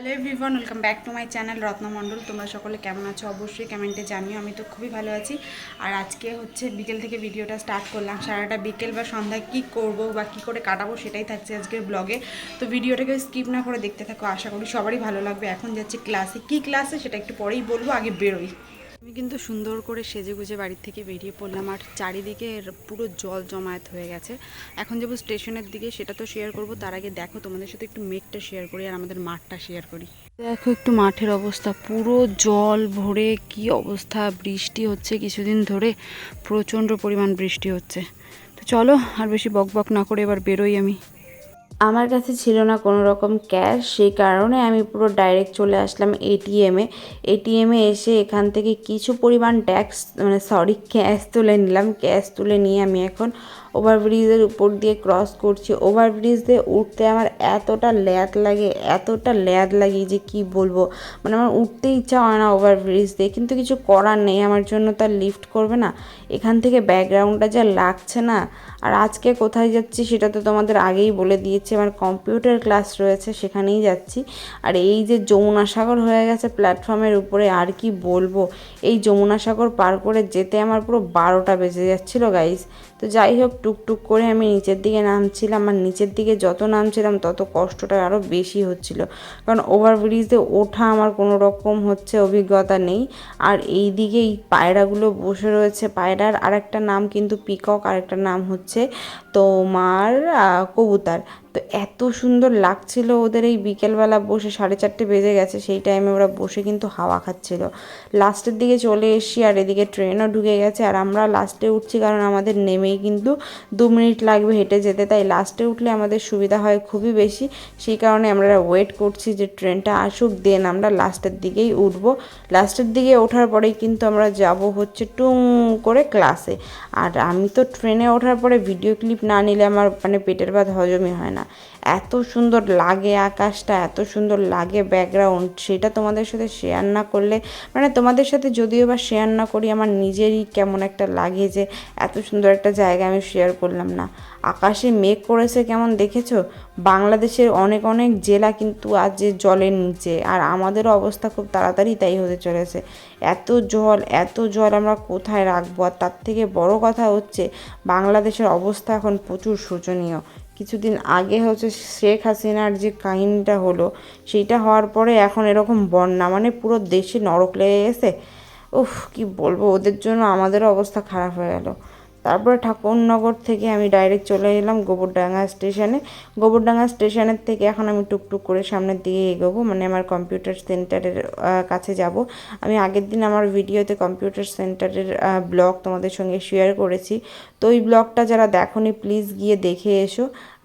Hello everyone welcome back to my channel Ratnamondal তোমরা সকলে কেমন আছো? অবশ্যই কমেন্টে জানিও, আমি তো খুবই ভালো আছি। আর আজকে হচ্ছে বিকেল থেকে ভিডিওটা স্টার্ট করলাম। সারাটা বিকেল বা সন্ধ্যায় কী করব বা কী করে কাটাবো সেটাই থাকছে আজকের ব্লগে তো ভিডিওটাকে স্কিপ না করে দেখতে থাকো, আশা করি সবারই ভালো লাগবে। এখন যাচ্ছে ক্লাসে কী ক্লাসে সেটা একটু পরেই বলব, আগে বেরোই। আমি কিন্তু সুন্দর করে সেজে গুজে বাড়ির থেকে বেরিয়ে পড়লাম আর চারিদিকে পুরো জল জমায়েত হয়ে গেছে। এখন যাব স্টেশনের দিকে, সেটা তো শেয়ার করব। তার আগে দেখো, তোমাদের সাথে একটু মেঘটা শেয়ার করি আর আমাদের মাঠটা শেয়ার করি। দেখো একটু মাঠের অবস্থা, পুরো জল ভরে কি অবস্থা, বৃষ্টি হচ্ছে কিছুদিন ধরে, প্রচণ্ড পরিমাণ বৃষ্টি হচ্ছে। তো চলো, আর বেশি বক বক না করে এবার বেরোই আমি। আমার কাছে ছিল না কোনো রকম ক্যাশ, সেই কারণে আমি পুরো ডাইরেক্ট চলে আসলাম এটিএমে এটিএমে এসে এখান থেকে কিছু পরিমাণ ট্যাক্স মানে সরি, ক্যাশ তুলে নিলাম। ক্যাশ তুলে নিয়ে আমি এখন ওভারব্রিজের উপর দিয়ে ক্রস করছি। ওভারব্রিজ দিয়ে উঠতে আমার এতটা ল্যাদ লাগে, এতটা ল্যাদ লাগে যে কি বলব? মানে আমার উঠতে ইচ্ছা হয় না ওভারব্রিজ দিয়ে, কিন্তু কিছু করার নেই। আমার জন্য তার লিফট করবে না। এখান থেকে ব্যাকগ্রাউন্ডটা যা লাগছে না, আর আজকে কোথায় যাচ্ছি সেটা তো তোমাদের আগেই বলে দিয়েছি। আমার কম্পিউটার ক্লাস রয়েছে, সেখানেই যাচ্ছি। আর এই যে যমুনা সাগর হয়ে গেছে প্ল্যাটফর্মের উপরে আর কি বলব? এই যমুনা সাগর পার করে যেতে আমার পুরো বারোটা বেজে যাচ্ছিল গাইজ তো যাই হোক, টুকটুক করে আমি নিচের দিকে নামছিলাম, আর নিচের দিকে যত নামছিলাম, তত কষ্টটা আরও বেশি হচ্ছিল। কারণ ওভারব্রিজে ওঠা আমার কোনো রকম হচ্ছে অভিজ্ঞতা নেই। আর এই দিকে এই পায়রাগুলো বসে রয়েছে। পায়রার আরেকটা নাম কিন্তু পিকক আরেকটা নাম হচ্ছে তোমার কবুতর। তো এত সুন্দর লাগছিল ওদের এই বিকেলবেলা বসে সাড়ে চারটে বেজে গেছে, সেই টাইমে ওরা বসে কিন্তু হাওয়া খাচ্ছিল। লাস্টের দিকে চলে এসছি আর এদিকে ট্রেনও ঢুকে গেছে আর আমরা লাস্টে উঠছি কারণ আমাদের নেমেই কিন্তু দু মিনিট লাগবে হেঁটে যেতে, তাই লাস্টে উঠলে আমাদের সুবিধা হয় খুবই বেশি। সেই কারণে আমরা ওয়েট করছি যে ট্রেনটা আসুক দেন আমরা লাস্টের দিকেই উঠব। লাস্টের দিকে ওঠার পরেই কিন্তু আমরা যাব হচ্ছে টুং করে ক্লাসে আর আমি তো ট্রেনে ওঠার পরে ভিডিও ক্লিপ না নিলে আমার মানে পেটের ভাত হজমই হয় না। এত সুন্দর লাগে আকাশটা, এত সুন্দর লাগে ব্যাকগ্রাউন্ড সেটা তোমাদের সাথে শেয়ার না করলে মানে তোমাদের সাথে যদিও বা শেয়ার না করি, আমার নিজেরই কেমন একটা লাগে যে এত সুন্দর একটা জায়গা আমি শেয়ার করলাম না। আকাশে মেঘ করেছে কেমন দেখেছ? বাংলাদেশের অনেক অনেক জেলা কিন্তু আজ যে জলের নিচে, আর আমাদেরও অবস্থা খুব তাড়াতাড়ি তাই হতে চলেছে। এত জল এত জল আমরা কোথায় রাখব? আর তার থেকে বড় কথা হচ্ছে, বাংলাদেশের অবস্থা এখন প্রচুর শোচনীয়। কিছুদিন আগে হচ্ছে শেখ হাসিনার যে কাহিনিটা হলো, সেইটা হওয়ার পরে এখন এরকম বন্যা মানে পুরো দেশে নরক লেগে গেছে। উফ, কি বলব, ওদের জন্য আমাদেরও অবস্থা খারাপ হয়ে গেল। তারপরে ঠাকুরনগর থেকে আমি ডাইরেক্ট চলে এলাম গোবরডাঙ্গা স্টেশনে। গোবরডাঙ্গা স্টেশনের থেকে এখন আমি টুকটুক করে সামনের দিকে এগোবো মানে আমার কম্পিউটার সেন্টারের কাছে যাব। আমি আগের দিন আমার ভিডিওতে কম্পিউটার সেন্টারের ব্লগ তোমাদের সঙ্গে শেয়ার করেছি। তো ওই ব্লগটা যারা দেখোনি প্লিজ গিয়ে দেখে এসো।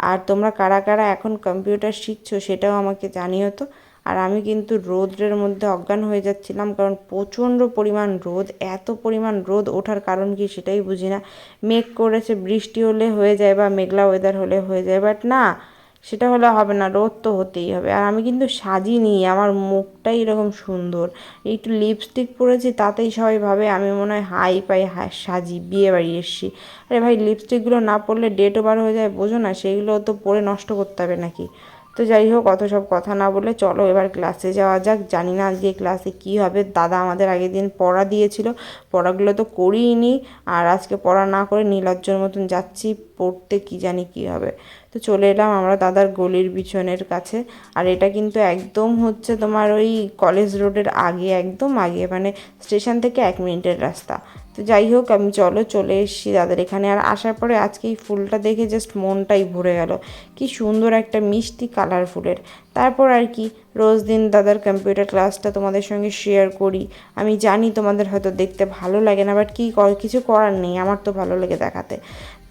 আর তোমরা কারা কারা এখন কম্পিউটার শিখছো সেটাও আমাকে জানিও তো। আর আমি কিন্তু রোদের মধ্যে অজ্ঞান হয়ে যাচ্ছিলাম, কারণ প্রচণ্ড পরিমাণ রোদ, এত পরিমাণ রোদ ওঠার কারণ কি সেটাই বুঝি না। মেঘ করেছে, বৃষ্টি হলে হয়ে যায় বা মেঘলা ওয়েদার হলে হয়ে যায় বাট না, সেটা হলে হবে না, রোদ তো হতেই হবে। আর আমি কিন্তু সাজিনি, আমার মুখটাই এরকম সুন্দর। একটু লিপস্টিক পরেছি, তাতেই সবাই ভাবে আমি মনে হয় হাই পাই, হাই, সাজি, বিয়ে বাড়ি এসছি। আরে ভাই লিপস্টিকগুলো না পরলে ডেটও বার হয়ে যায়, বোঝো না সেইগুলো তো পরে নষ্ট করতে হবে নাকি? তো যাই হোক, অত সব কথা না বলে চলো এবার ক্লাসে যাওয়া যাক। জানি না আজকে ক্লাসে কি হবে। দাদা আমাদের আগের দিন পড়া দিয়েছিল। পড়াগুলো তো করিই নি আর আজকে পড়া না করে নীলজ্জর মতন যাচ্ছি। পড়তে কি জানি কি হবে। তো চলে এলাম আমরা দাদার গলির পিছনের কাছে। আর এটা কিন্তু একদম হচ্ছে তোমার ওই কলেজ রোডের আগে, একদম আগে মানে স্টেশন থেকে এক মিনিটের রাস্তা। তো যাই হোক, আমি চলো চলে এসেছি দাদার এখানে। আর আসার পরে আজকে এই ফুলটা দেখে জাস্ট মনটাই ভরে গেল। কি সুন্দর একটা মিষ্টি কালার ফুলের। তারপর আর কি, রোজ দিন দাদার কম্পিউটার ক্লাসটা তোমাদের সঙ্গে শেয়ার করি। আমি জানি তোমাদের হয়তো দেখতে ভালো লাগে না বাট কী, কিছু করার নেই, আমার তো ভালো লাগে দেখাতে।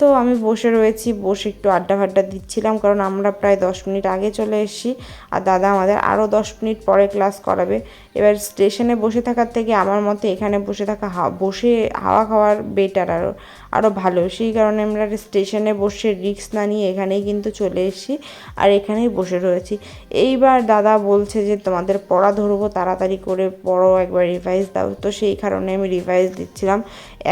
তো আমি বসে রয়েছি, বসে একটু আড্ডা ফাড্ডা দিচ্ছিলাম, কারণ আমরা প্রায় দশ মিনিট আগে চলে এসেছি আর দাদা আমাদের আরও দশ মিনিট পরে ক্লাস করাবে। এবার স্টেশনে বসে থাকার থেকে আমার মতে এখানে বসে থাকা বসে হাওয়া খাওয়ার বেটার আরও আরও ভালো। সেই কারণে আমরা স্টেশনে বসে রিক্স না নিয়ে এখানেই কিন্তু চলে এসেছি আর এখানেই বসে রয়েছি। এইবার দাদা বলছে যে তোমাদের পড়া ধরবো, তাড়াতাড়ি করে পড়ো, একবার রিভাইজ দাও। তো সেই কারণে আমি রিভাইজ দিচ্ছিলাম।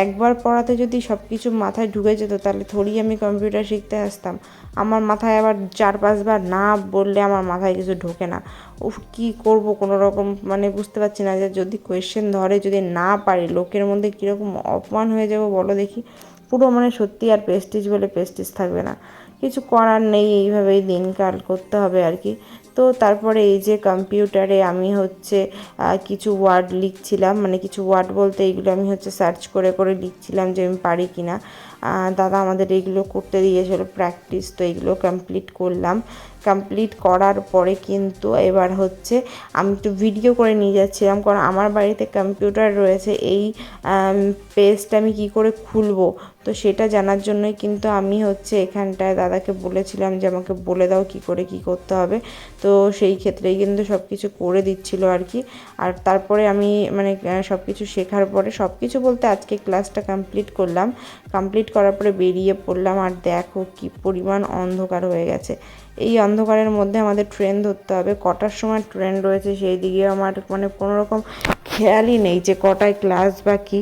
একবার পড়াতে যদি সব কিছু মাথায় ঢুকে যেত তাহলে থোড়ি আমি কম্পিউটার শিখতে আসতাম। আমার মাথায় আবার চার পাঁচবার না বললে আমার মাথায় কিছু ঢোকে না। ও কী করব কোনো রকম মানে বুঝতে পারছি না যে যদি কোয়েশ্চেন ধরে, যদি না পারি, লোকের মধ্যে কীরকম অপমান হয়ে যাব বলো দেখি। পুরো মানে সত্যি আর প্রেস্টিজ বলে প্রেস্টিজ থাকবে না। কিছু করার নেই, এইভাবেই দিনকাল করতে হবে আর কি। তো তারপরে এই যে কম্পিউটারে আমি হচ্ছে কিছু ওয়ার্ড লিখছিলাম মানে কিছু ওয়ার্ড বলতে এইগুলো আমি হচ্ছে সার্চ করে করে লিখছিলাম যে আমি পারি কি না দাদা আমাদের এইগুলো করতে দিয়েছিল প্র্যাকটিস তো এইগুলো কমপ্লিট করলাম। কমপ্লিট করার পরে কিন্তু এবার হচ্ছে আমি একটু ভিডিও করে নিয়ে যাচ্ছিলাম, কারণ আমার বাড়িতে কম্পিউটার রয়েছে, এই পেজটা আমি কি করে খুলবো? তো সেটা জানার জন্যই কিন্তু আমি হচ্ছে এখানটায় দাদাকে বলেছিলাম যে আমাকে বলে দাও কি করে কি করতে হবে। তো সেই ক্ষেত্রেই কিন্তু সব কিছু করে দিচ্ছিল আর কি। আর তারপরে আমি মানে সব কিছু শেখার পরে সব কিছু বলতে আজকে ক্লাসটা কমপ্লিট করলাম। কমপ্লিট করার পরে বেরিয়ে পড়লাম আর দেখো কি পরিমাণ অন্ধকার হয়ে গেছে। এই অন্ধকারের মধ্যে আমাদের ট্রেন ধরতে হবে। কটার সময় ট্রেন রয়েছে সেই দিকে আমার মানে কোনো রকম খেয়ালই নেই যে কটায় ক্লাস বা কী।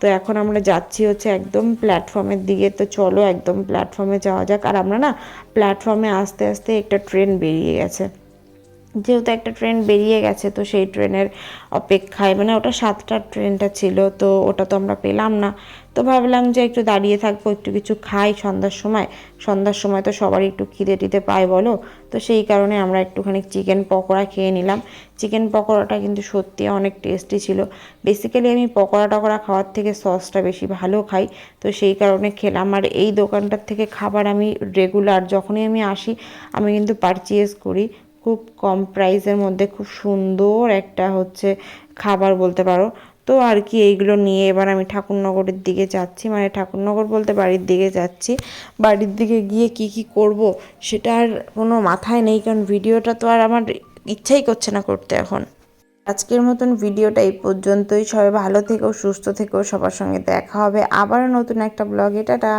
তো এখন আমরা যাচ্ছি হচ্ছে একদম প্ল্যাটফর্মের দিকে। তো চলো একদম প্ল্যাটফর্মে যাওয়া যাক। আর আমরা না প্ল্যাটফর্মে আস্তে আস্তে একটা ট্রেন বেরিয়ে গেছে। যেহেতু একটা ট্রেন বেরিয়ে গেছে, তো সেই ট্রেনের অপেক্ষায় মানে ওটা সাতটার ট্রেনটা ছিল, তো ওটা তো আমরা পেলাম না। তো ভাবলাম যে একটু দাঁড়িয়ে থাকব, একটু কিছু খাই সন্ধ্যার সময়। সন্ধ্যার সময় তো সবারই একটু খিদে টিতে পায়, বলো? তো সেই কারণে আমরা একটুখানি চিকেন পকোড়া খেয়ে নিলাম। চিকেন পকোড়াটা কিন্তু সত্যি অনেক টেস্টি ছিল। বেসিক্যালি আমি পকোড়া টকোড়া খাওয়ার থেকে সসটা বেশি ভালো খাই। তো সেই কারণে খেলাম। আর এই দোকানটার থেকে খাবার আমি রেগুলার যখনই আমি আসি, আমি কিন্তু পারচেস করি। খুব কম প্রাইসের মধ্যে খুব সুন্দর একটা হচ্ছে খাবার বলতে পারো। তো আর কি এইগুলো নিয়ে এবার আমি ঠাকুরনগরের দিকে যাচ্ছি। মানে ঠাকুরনগর বলতে বাড়ির দিকে যাচ্ছি। বাড়ির দিকে গিয়ে কি কি করব সেটা আর কোনো মাথায় নেই, কারণ ভিডিওটা তো আর আমার ইচ্ছাই করছে না করতে এখন। আজকের মতন ভিডিওটা এই পর্যন্তই। সবাই ভালো থেকো, সুস্থ থেকো। সবার সঙ্গে দেখা হবে। আবারও নতুন একটা ব্লগে টাটা।